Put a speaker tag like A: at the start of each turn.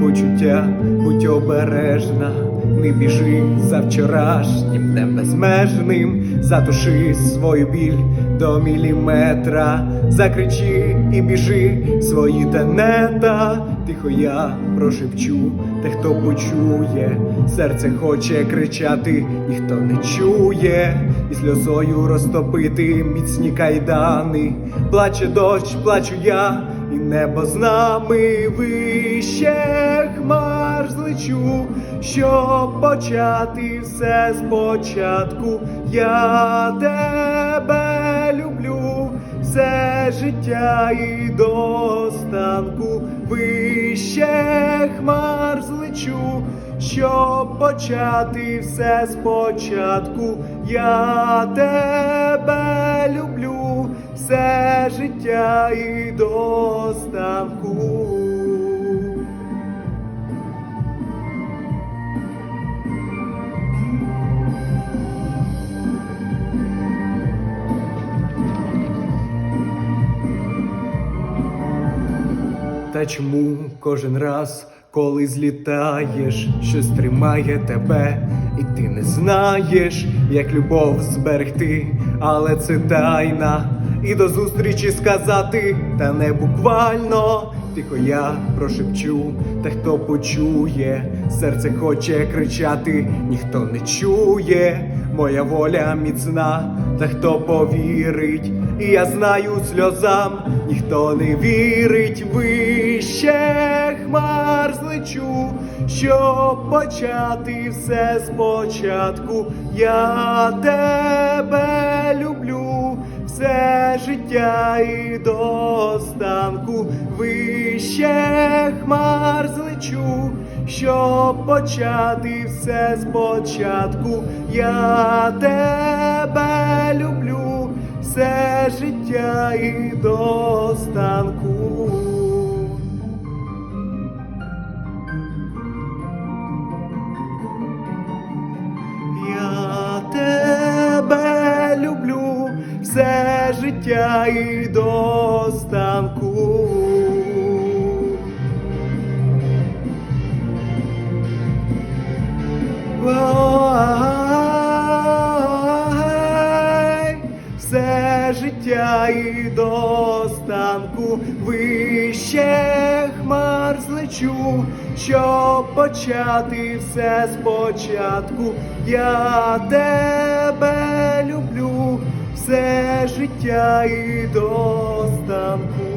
A: почуття, будь обережна, не біжи за вчорашнім днем безмежним, затуши свою біль до міліметра, закричи і біжи свої тенета, тихо я прошепчу, те, хто почує, серце хоче кричати, ніхто не чує, і сльозою розтопити міцні кайдани, плаче дощ, плачу я, і небо з нами вище хмар злечу, щоб почати все спочатку. Я тебе люблю, все життя і до останку вище хмар злечу, щоб почати все спочатку. Я тебе життя і до останку. Та чому кожен раз, коли злітаєш, щось тримає тебе, і ти не знаєш, як любов зберегти, але це тайна, і до зустрічі сказати, та не буквально. Тихо я прошепчу, та хто почує, серце хоче кричати, ніхто не чує, моя воля міцна, та хто повірить, і я знаю сльозам, ніхто не вірить вище хмар злечу, щоб почати все спочатку. Я тебе люблю, все життя і до останку вище хмар злечу, щоб почати все спочатку. Я тебе люблю, все життя і до останку. Життя і до останку. Все життя і до останку вище хмар злечу, щоб почати все спочатку. Я тебе життя і до останку.